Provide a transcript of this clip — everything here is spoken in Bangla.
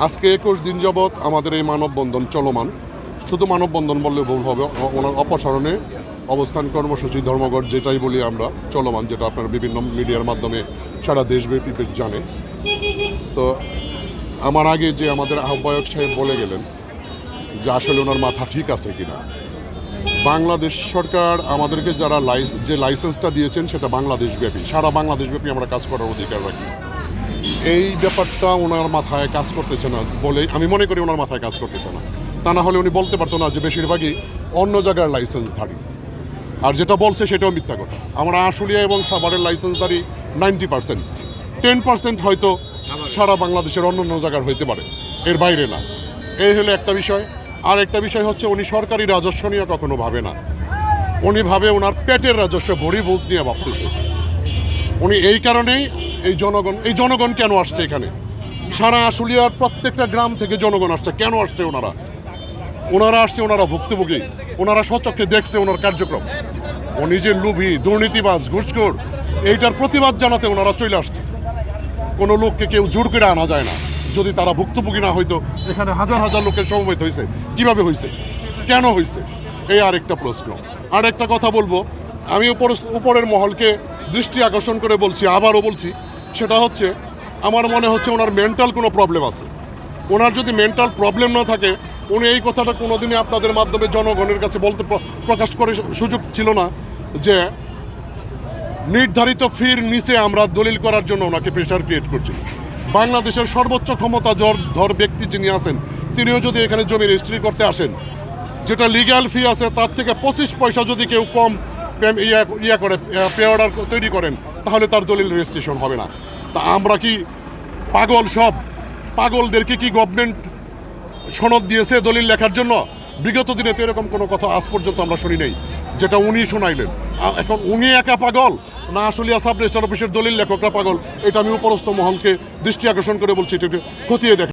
আজকে একুশ দিন যাবৎ আমাদের এই মানববন্ধন চলমান। শুধু মানববন্ধন বললে ভুল হবে, ওনার অপসারণে অবস্থান কর্মসূচি, ধর্মঘট যেটাই বলি আমরা, চলমান, যেটা আপনারা বিভিন্ন মিডিয়ার মাধ্যমে সারা দেশব্যাপী জানে। তো আমার আগে যে আমাদের আহ্বায়ক সাহেব বলে গেলেন যে আসলে ওনার মাথা ঠিক আছে কিনা। বাংলাদেশ সরকার আমাদেরকে যারা লাইস- যে লাইসেন্সটা দিয়েছেন সেটা বাংলাদেশব্যাপী, সারা বাংলাদেশব্যাপী আমরা কাজ করার অধিকার রাখি। এই ব্যাপারটা ওনার মাথায় কাজ করতেছে না বলে আমি মনে করি ওনার মাথায় কাজ করতেছে না। তা না হলে উনি বলতে পারতো না যে বেশিরভাগই অন্য জায়গার লাইসেন্সধারী আর যেটা বলছে সেটাও মিথ্যা কথা। আমরা আশুলিয়া এবং সাভারের লাইসেন্সধারী নাইনটি পার্সেন্ট টেন পার্সেন্ট হয়তো সারা বাংলাদেশের অন্য অন্য জায়গার হইতে পারে। এর বাইরে না। এই হলো একটা বিষয়। আর একটা বিষয় হচ্ছে উনি সরকারি রাজস্ব নিয়ে কখনো ভাবে না। উনি ভাবে ওনার পেটের রাজস্ব ভরি ভোজ নিয়ে ভাবতেছে। উনি এই কারণেই এই জনগণ এই জনগণ কেন আসছে এখানে? সারা আশুলিয়ার প্রত্যেকটা গ্রাম থেকে জনগণ আসছে। কেন আসছে ওনারা? ওনারা আসছে, ওনারা ভুক্তভোগী। ওনারা সচক্ষে দেখছে ওনার কার্যক্রম। ও নিজের লুভি, দুর্নীতিবাজ, ঘুষখোর, এইটার প্রতিবাদ জানাতে ওনারা চলে আসছে। কোনো লোককে কেউ জোর করে আনা যায় না। যদি তারা ভুক্তভোগী না হইতো, এখানে হাজার হাজার লোকের সমবেত হয়েছে কীভাবে হয়েছে কেন হয়েছে এই আরেকটা প্রশ্ন। আর একটা কথা বলব। আমি উপর উপরের মহলকে দৃষ্টি আকর্ষণ করে বলছি, আবারও বলছি সেটা হচ্ছে, আমার মনে হচ্ছে ওনার মেন্টাল কোনো প্রবলেম আছে। ওনার যদি মেন্টাল প্রবলেম না থাকে, উনি এই কথাটা কোনোদিনই আপনাদের মাধ্যমে জনগণের কাছে বলতে প্রকাশ করে সুযোগ ছিল না যে নির্ধারিত ফির নিচে আমরা দলিল করার জন্য ওনাকে প্রেশার ক্রিয়েট করছি। বাংলাদেশের সর্বোচ্চ ক্ষমতা ধর ব্যক্তি যিনি আছেন, তিনিও যদি এখানে জমি রেজিস্ট্রি করতে আসেন, যেটা লিগ্যাল ফি আছে, তার থেকে পঁচিশ পয়সা যদি কেউ কম ইয়া করে পে অর্ডার তৈরি করেন, তাহলে তার দলিল রেজিস্ট্রেশন হবে না। তা আমরা কি পাগল সব? পাগলদেরকে কি গভর্নমেন্ট সনদ দিয়েছে দলিল লেখার জন্য? বিগত দিনে তো এরকম কোনো কথা আজ পর্যন্ত আমরা শুনি নাই। যেটা উনি শোনাইলেন। এখন উনি একা পাগল? না আসলে সাব রেজিস্টার অফিসের দলিল লেখকরা পাগল? এটা আমি উপরস্থ মহলকে দৃষ্টি আকর্ষণ করে বলছি, এটাকে খতিয়ে দেখ